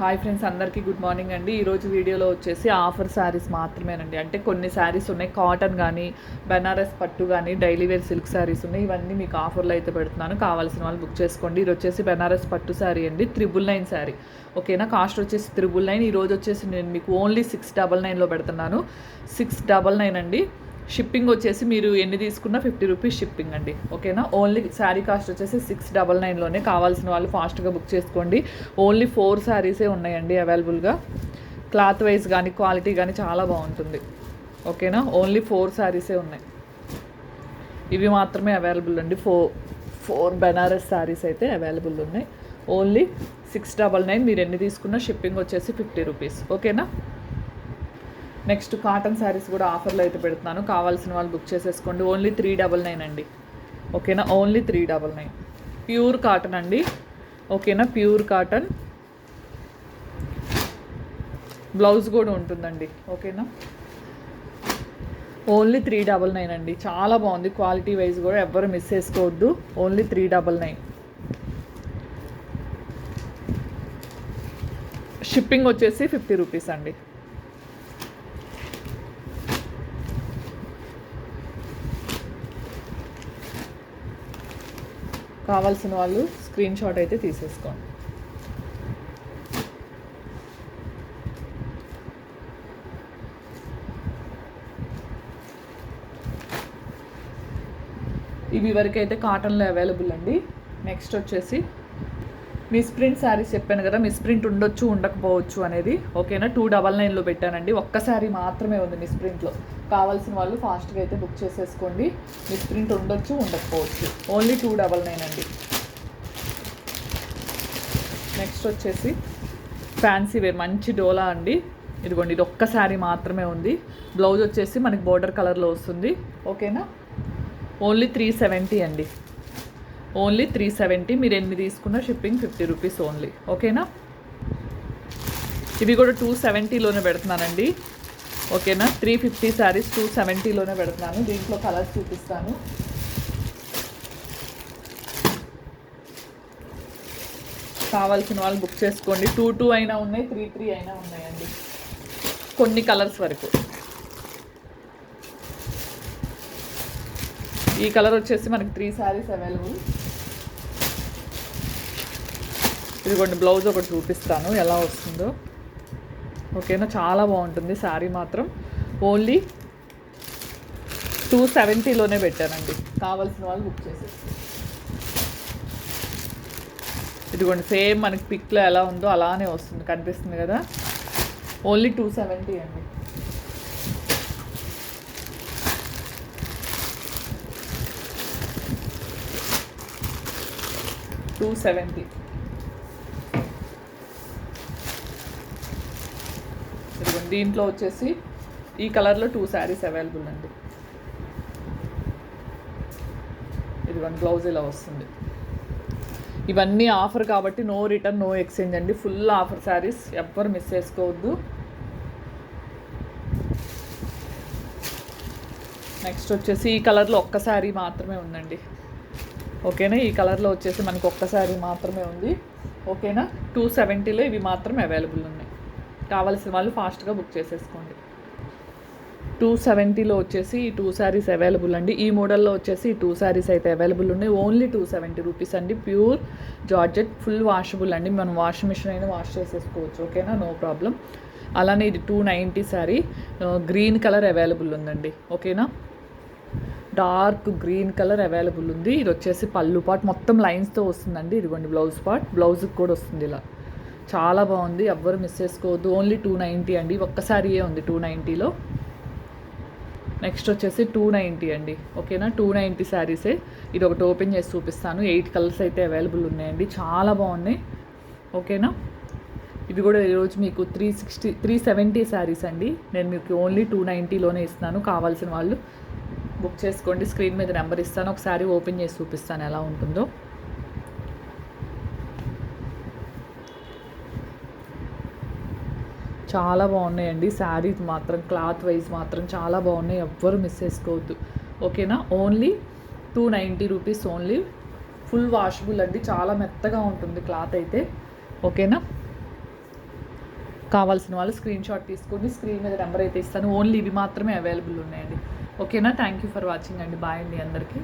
Hi friends అందరికీ good morning అండి. ఈరోజు వీడియోలో వచ్చేసి ఆఫర్ శారీస్ మాత్రమేనండి. అంటే కొన్ని శారీస్ ఉన్నాయి. కాటన్ కానీ బెనారస్ పట్టు కానీ డైలీ వేర్ సిల్క్ శారీస్ ఉన్నాయి. ఇవన్నీ మీకు ఆఫర్లో అయితే పెడుతున్నాను. కావాల్సిన వాళ్ళు బుక్ చేసుకోండి. ఇది వచ్చేసి బెనారస్ పట్టు శారీ అండి. త్రిబుల్ నైన్ శారీ ఓకేనా కాస్ట్ వచ్చేసి త్రిబుల్ నైన్ ఈరోజు వచ్చేసి నేను మీకు ఓన్లీ సిక్స్ డబల్ నైన్లో పెడుతున్నాను. సిక్స్ డబల్ నైన్ అండి. షిప్పింగ్ వచ్చేసి మీరు ఎన్ని తీసుకున్నా ఫిఫ్టీ రూపీస్ షిప్పింగ్ అండి. ఓకేనా? ఓన్లీ శారీ కాస్ట్ వచ్చేసి సిక్స్ డబల్ నైన్లోనే కావాల్సిన వాళ్ళు ఫాస్ట్గా బుక్ చేసుకోండి. ఓన్లీ ఫోర్ శారీసే ఉన్నాయండి అవైలబుల్గా క్లాత్ వైజ్ కానీ క్వాలిటీ కానీ చాలా బాగుంటుంది. ఓకేనా? ఓన్లీ ఫోర్ శారీసే ఉన్నాయి. ఇవి మాత్రమే అవైలబుల్ అండి. ఫోర్ ఫోర్ బెనారస్ శారీస్ అయితే అవైలబుల్ ఉన్నాయి. ఓన్లీ సిక్స్ డబల్ నైన్ మీరు ఎన్ని తీసుకున్నా షిప్పింగ్ వచ్చేసి ఫిఫ్టీ రూపీస్ ఓకేనా? నెక్స్ట్ కాటన్ శారీస్ కూడా ఆఫర్లో అయితే పెడుతున్నాను. కావాల్సిన వాళ్ళు బుక్ చేసేసుకోండి. ఓన్లీ త్రీ డబల్ నైన్ అండి. ఓకేనా? Only three double nine. Pure cotton అండి. ఓకేనా? Pure cotton. బ్లౌజ్ కూడా ఉంటుందండి. ఓకేనా? ఓన్లీ త్రీ డబల్ నైన్ అండి. చాలా బాగుంది. క్వాలిటీ వైజ్ కూడా ఎవ్వరు మిస్ చేసుకోవద్దు. Only three double nine. Shipping వచ్చేసి ఫిఫ్టీ రూపీస్ అండి. కావాల్సిన వాళ్ళు స్క్రీన్ షాట్ అయితే తీసేసుకోండి. ఇవి వరకు అయితే కాటన్లో అవైలబుల్ అండి. నెక్స్ట్ వచ్చేసి మిస్ప్రింట్ శారీస్ చెప్పాను కదా మిస్ప్రింట్ ఉండొచ్చు ఉండకపోవచ్చు అనేది. ఓకేనా? టూ డబల్ నైన్లో పెట్టానండి. ఒక్క శారీ మాత్రమే ఉంది మిస్ప్రింట్లో కావాల్సిన వాళ్ళు ఫాస్ట్గా అయితే బుక్ చేసేసుకోండి. మిస్ప్రింట్ ఉండొచ్చు ఉండకపోవచ్చు. ఓన్లీ టూ డబల్ నైన్ అండి. నెక్స్ట్ వచ్చేసి ఫ్యాన్సీ వేర్ మంచి డోలా అండి. ఇదిగోండి ఇది ఒక్క శారీ మాత్రమే ఉంది. బ్లౌజ్ వచ్చేసి మనకి బోర్డర్ కలర్లో వస్తుంది. ఓకేనా? ఓన్లీ త్రీ సెవెంటీ అండి. ఓన్లీ త్రీ సెవెంటీ మీరు ఎన్ని తీసుకున్న షిప్పింగ్ ఫిఫ్టీ రూపీస్ ఓన్లీ. ఓకేనా? ఇవి కూడా టూ సెవెంటీలోనే పెడుతున్నానండి. ఓకేనా? త్రీ ఫిఫ్టీ శారీస్ టూ సెవెంటీలోనే పెడుతున్నాను. దీంట్లో కలర్స్ చూపిస్తాను. కావాల్సిన వాళ్ళు బుక్ చేసుకోండి. టూ టూ అయినా ఉన్నాయి త్రీ త్రీ అయినా ఉన్నాయండి. కొన్ని కలర్స్ వరకు. ఈ కలర్ వచ్చేసి మనకి త్రీ శారీస్ అవైలబుల్. ఇదిగోండి బ్లౌజ్ ఒకటి చూపిస్తాను ఎలా వస్తుందో. ఓకేనా? చాలా బాగుంటుంది శారీ మాత్రం. ఓన్లీ టూ సెవెంటీలోనే పెట్టానండి. కావాల్సిన వాళ్ళు బుక్ చేసేసి ఇదిగోండి సేమ్ మనకి పిక్లో ఎలా ఉందో అలానే వస్తుంది కనిపిస్తుంది కదా? ఓన్లీ టూ సెవెంటీ అండి. టూ సెవెంటీ ఇదిగోండి దీంట్లో వచ్చేసి ఈ కలర్లో టూ శారీస్ అవైలబుల్ అండి. ఇది వన్ బ్లౌజ్ ఇలా వస్తుంది. ఇవన్నీ ఆఫర్ కాబట్టి నో రిటర్న్ నో ఎక్స్చేంజ్ అండి. ఫుల్ ఆఫర్ శారీస్ ఎవ్వరు మిస్ చేసుకోవద్దు. నెక్స్ట్ వచ్చేసి ఈ కలర్లో ఒక్క శారీ మాత్రమే ఉందండి. ఓకేనా? ఈ కలర్లో వచ్చేసి మనకి ఒక్క శారీ మాత్రమే ఉంది. ఓకేనా? టూ సెవెంటీలో ఇవి మాత్రమే అవైలబుల్ ఉన్నాయి. కావాల్సిన వాళ్ళు ఫాస్ట్గా బుక్ చేసేసుకోండి. టూ సెవెంటీలో వచ్చేసి టూ శారీస్ అవైలబుల్ అండి. ఈ మోడల్లో వచ్చేసి టూ శారీస్ అయితే అవైలబుల్ ఉన్నాయి. ఓన్లీ టూ సెవెంటీ రూపీస్ అండి. ప్యూర్ జార్జెట్ ఫుల్ వాషబుల్ అండి. మనం వాషింగ్ మిషన్ అయినా వాష్ చేసేసుకోవచ్చు. ఓకేనా? No problem. అలానే ఇది two ninety sari. Green colour available ఉందండి. ఓకేనా? డార్క్ గ్రీన్ కలర్ అవైలబుల్ ఉంది. ఇది వచ్చేసి పళ్ళు పాట్. మొత్తం లైన్స్తో వస్తుందండి. ఇదిగోండి బ్లౌజ్ పాట్ బ్లౌజ్కి కూడా వస్తుంది ఇలా. చాలా బాగుంది. ఎవ్వరు మిస్ చేసుకోవద్దు. ఓన్లీ టూ నైంటీ అండి. ఒక్కసారియే ఉంది టూ నైంటీలో నెక్స్ట్ వచ్చేసి టూ నైంటీ అండి. ఓకేనా? టూ నైంటీ శారీసే ఇది ఒకటి ఓపెన్ చేసి చూపిస్తాను. ఎయిట్ కలర్స్ అయితే అవైలబుల్ ఉన్నాయండి. చాలా బాగున్నాయి. ఓకేనా? ఇవి కూడా ఈరోజు మీకు three sixty three seventy saris అండి. నేను మీకు ఓన్లీ టూ నైంటీలోనే ఇస్తున్నాను. కావాల్సిన వాళ్ళు బుక్ చేసుకోండి. స్క్రీన్ మీద నెంబర్ ఇస్తాను. ఒకసారి ఓపెన్ చేసి చూపిస్తాను ఎలా ఉంటుందో. చాలా బాగున్నాయండి. శారీస్ మాత్రం క్లాత్ వైజ్ మాత్రం చాలా బాగున్నాయి. ఎవ్వరు మిస్ చేసుకోవద్దు. ఓకేనా? Only two ninety rupees only. Full washable అండి. చాలా మెత్తగా ఉంటుంది క్లాత్ అయితే. ఓకేనా? కావాల్సిన వాళ్ళు స్క్రీన్ షాట్ తీసుకొని స్క్రీన్ మీద నెంబర్ అయితే ఇస్తాను. ఓన్లీ ఇవి మాత్రమే అవైలబుల్ ఉన్నాయండి. ఓకేనా? థ్యాంక్ యూ ఫర్ వాచింగ్ అండి. బాయ్ అండి అందరికీ.